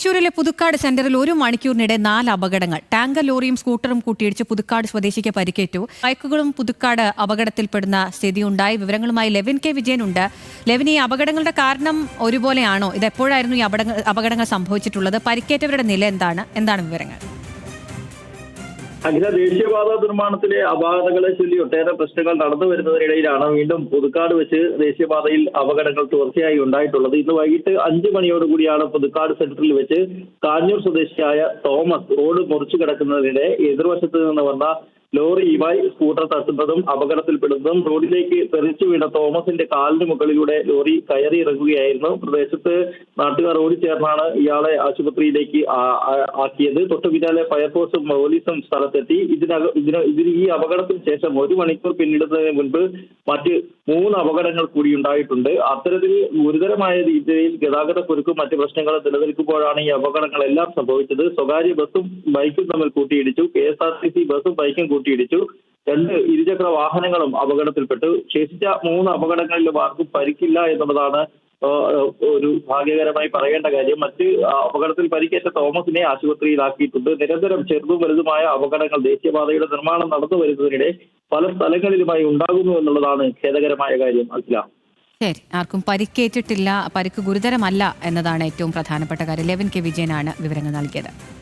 തൃശൂരിലെ പുതുക്കാട് സെന്ററിൽ ഒരു മണിക്കൂറിനിടെ നാല് അപകടങ്ങൾ. ടാങ്കർ ലോറിയും സ്കൂട്ടറും കൂട്ടിയിടിച്ച് പുതുക്കാട് സ്വദേശിക്ക് പരിക്കേറ്റു. ബൈക്കുകളും പുതുക്കാട് അപകടത്തിൽപ്പെടുന്ന സ്ഥിതിയുണ്ടായി. വിവരങ്ങളുമായി ലെവിൻ കെ വിജയനുണ്ട്. ലെവിൻ ഈ അപകടങ്ങളുടെ കാരണം ഒരുപോലെയാണോ? ഇത് എപ്പോഴായിരുന്നു ഈ അപകടങ്ങൾ സംഭവിച്ചിട്ടുള്ളത്? പരിക്കേറ്റവരുടെ നില എന്താണ്? എന്താണ് വിവരങ്ങൾ? അഖില ദേശീയപാത നിർമ്മാണത്തിലെ അപാകതകളെ ചൊല്ലി ഒട്ടേറെ പ്രശ്നങ്ങൾ നടന്നു വരുന്നതിനിടയിലാണ് വീണ്ടും പുതുക്കാട് വെച്ച് ദേശീയപാതയിൽ അപകടങ്ങൾ തുടർച്ചയായി ഉണ്ടായിട്ടുള്ളത്. ഇന്ന് വൈകിട്ട് അഞ്ചു മണിയോടുകൂടിയാണ് പുതുക്കാട് സെന്ററിൽ വെച്ച് കാഞ്ഞൂർ സ്വദേശിയായ തോമസ് റോഡ് മുറിച്ചു കിടക്കുന്നതിനിടെ എതിർവശത്ത് നിന്ന് വന്ന ലോറി ഇവായി സ്കൂട്ടർ തട്ടുന്നതും അപകടത്തിൽപ്പെടുന്നതും റോഡിലേക്ക് തെറിച്ചു വീണ തോമസിന്റെ കാലിന് മുകളിലൂടെ ലോറി കയറി ഇറങ്ങുകയായിരുന്നു. പ്രദേശത്ത് നാട്ടുകാർ ഓടിച്ചേർന്നാണ് ഇയാളെ ആശുപത്രിയിലേക്ക് ആക്കിയത്. തൊട്ടു പിന്നാലെ ഫയർഫോഴ്സും പോലീസും സ്ഥലത്തെത്തി. ഇതിനകം ഇതിന് ഇതിന് ഈ അപകടത്തിന് ശേഷം ഒരു മണിക്കൂർ പിന്നിടുന്നതിന് മുൻപ് മറ്റ് മൂന്ന് അപകടങ്ങൾ കൂടി ഉണ്ടായിട്ടുണ്ട്. അത്തരത്തിൽ ഗുരുതരമായ രീതിയിൽ ഗതാഗത കുരുക്കും മറ്റ് പ്രശ്നങ്ങളും നിലനിൽക്കുമ്പോഴാണ് ഈ അപകടങ്ങളെല്ലാം സംഭവിച്ചത്. സ്വകാര്യ ബസ്സും ബൈക്കും തമ്മിൽ കൂട്ടിയിടിച്ചു. K S R T C ബസ്സും ബൈക്കും കൂട്ടിയിടിച്ചു. രണ്ട് ഇരുചക്ര വാഹനങ്ങളും അപകടത്തിൽപ്പെട്ടു. ശേഷിച്ച മൂന്ന് അപകടങ്ങളിലും ആർക്കും പരിക്കില്ല എന്നുള്ളതാണ് ഒരു ഭാഗ്യകരമായി പറയേണ്ട കാര്യം മറ്റ് അപകടത്തിൽ പരിക്കേറ്റ തോമസിനെ ആശുപത്രിയിലാക്കിയിട്ടുണ്ട്. നിരന്തരം ചെറുതും വലുതുമായ അപകടങ്ങൾ ദേശീയപാതയുടെ നിർമ്മാണം നടന്നു വരുന്നതിനിടെ പല സ്ഥലങ്ങളിലുമായി ഉണ്ടാകുന്നു എന്നുള്ളതാണ് ഖേദകരമായ കാര്യം. അഖില. ശരി. ആർക്കും പരിക്കേറ്റിട്ടില്ല പരിക്ക് ഗുരുതരമല്ല എന്നതാണ് ഏറ്റവും പ്രധാനപ്പെട്ട കാര്യം. ലെവൻ കെ. വിജയനാണ് വിവരങ്ങൾ നൽകിയത്.